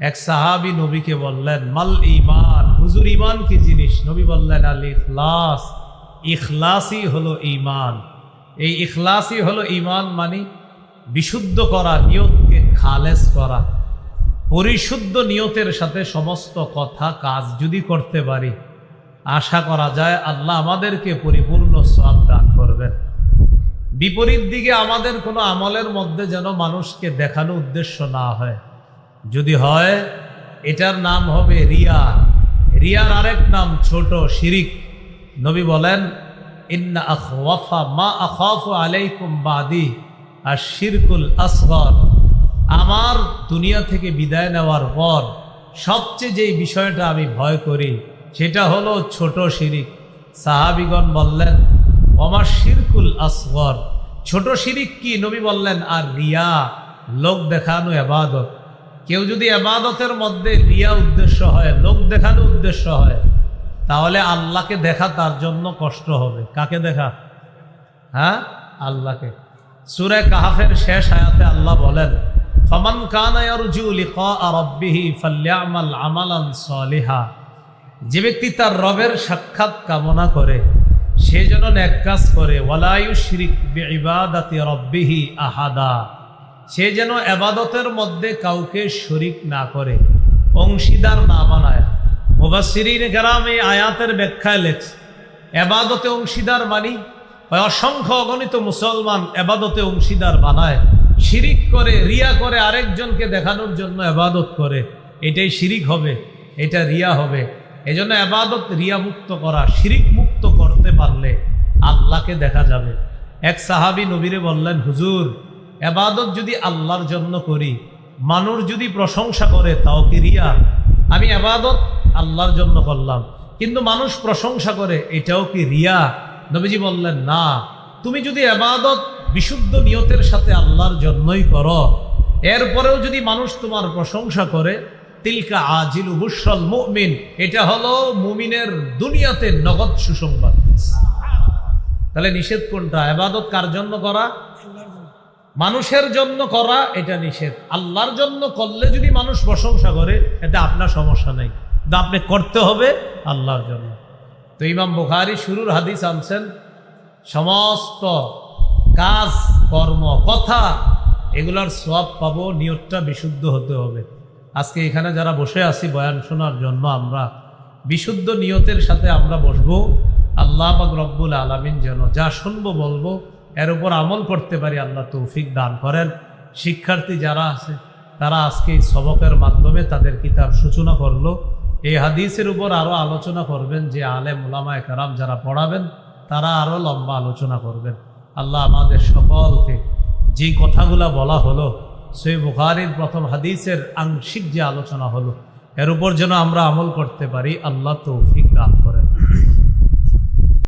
এক সাহাবি নবীকে বললেন, মাল ইমান হুজুর ইমান কি জিনিস? নবী বললেন, আল ইখলাস। ইখলাসই হলো ইমান এই ইখলাসই হলো ইমান মানে বিশুদ্ধ করা নিয়তকে খালেস করা। পরিশুদ্ধ নিয়তের সাথে সমস্ত কথা, কাজ যদি করতে পারি, আশা করা যায় আল্লাহ আমাদেরকে পরিপূর্ণ সব দান করবেন। বিপরীত দিকে আমাদের কোনো আমলের মধ্যে যেন মানুষকে দেখানো উদ্দেশ্য না হয়। যদি হয়, এটার নাম হবে রিয়া। রিয়ার আরেক নাম ছোট শিরিক। নবী বলেন, ইন্না আখওয়াফা মা আখাফু আলাইকুম বাদি আর শিরকুল আসগর। আমার দুনিয়া থেকে বিদায় নেওয়ার পর সবচেয়ে যেই বিষয়টা আমি ভয় করি, সেটা হলো ছোট শিরিক। সাহাবিগণ বললেন অমার শিরকুল আসগর? ছোট শিরিক কি? নবী বললেন, আর রিয়া, লোক দেখানো এবাদত। কেউ যদি এবাদতের মধ্যে রিয়া উদ্দেশ্য হয়, লোক দেখানো উদ্দেশ্য হয়, তাহলে আল্লাহকে দেখা তার জন্য কষ্ট হবে। কাকে দেখা? হ্যাঁ? আল্লাহকে। সুরে কাহাফের শেষ আয়াতে আল্লাহ বলেন, ফমান কানা ইয়ারজু লিকা রাব্বিহি ফালইআমাল আমালান সলিহা। যে ব্যক্তি তার রবের সাক্ষাৎ কামনা করে, সে যেন এক কাজ করে ওয়ালায়ু শিরিক বিবাদাতি রব্বিহি আহাদা। সে যেন এবাদতের মধ্যে কাউকে শরিক না করে, অংশীদার না বানায়। মুবাসিরিন গ্রাম এই আয়াতের ব্যাখ্যায় লেখছে, এবাদতে অংশীদার মানি? অসংখ্য অগণিত মুসলমান এবাদতে অংশীদার বানায়। শিরিক করে, রিয়া করে আরেকজনকে দেখানোর জন্য এবাদত করে। এটাই শিরিক হবে, এটা রিয়া হবে। এজন্য এবাদত রিয়া মুক্ত করা, শিরিক মুক্ত করতে পারলে আল্লাহকে দেখা যাবে। এক সাহাবি নবীরে বললেন, হুজুর এবাদত যদি আল্লাহর জন্য করি, মানুষ যদি প্রশংসা করে, তাও কি রিয়া? আমি এবাদত আল্লাহর জন্য করলাম, কিন্তু মানুষ প্রশংসা করে, এটাও কি রিয়া? নবীজি বললেন, না। তুমি যদি এবাদত বিশুদ্ধ নিয়তের সাথে আল্লাহর জন্যই করো, এরপরেও যদি মানুষ তোমার প্রশংসা করে, তিলকা আজিল উবুসল মুমিন, এটা হলো মুমিনের দুনিয়াতে নগদ সুসংবাদ। তাহলে নিষেধ কোনটা? এবাদত কার জন্য করা? মানুষের জন্য করা এটা নিষেধ। আল্লাহর জন্য করলে যদি মানুষ প্রশংসা করে, এতে আপনার সমস্যা নেই। আপনি করতে হবে আল্লাহর জন্য। তো ইমাম বুখারি শুরুর হাদিস আনছেন, সমস্ত কাজ, কর্ম, কথা, এগুলার সব পাবো, নিয়তটা বিশুদ্ধ হতে হবে। আজকে এখানে যারা বসে আছি, বয়ান শোনার জন্য আমরা বিশুদ্ধ নিয়তের সাথে আমরা বসবো। আল্লাহ পাক রব্বুল আলমিন যেন যা শুনব বলব এর উপর আমল করতে পারি, আল্লাহ তৌফিক দান করেন। শিক্ষার্থী যারা আছে, তারা আজকে এই সবকের মাধ্যমে তাদের কিতাব সূচনা করল। এই হাদিসের উপর আরও আলোচনা করবেন, যে আলেম ওলামায় কারাম যারা পড়াবেন, তারা আরও লম্বা আলোচনা করবেন। আল্লাহ আমাদের সকলকে যে কথাগুলা বলা হলো সেই বুখারির প্রথম হাদিসের আংশিক যে আলোচনা হলো, এর উপর যেন আমরা আমল করতে পারি, আল্লাহ তৌফিক দান করেন।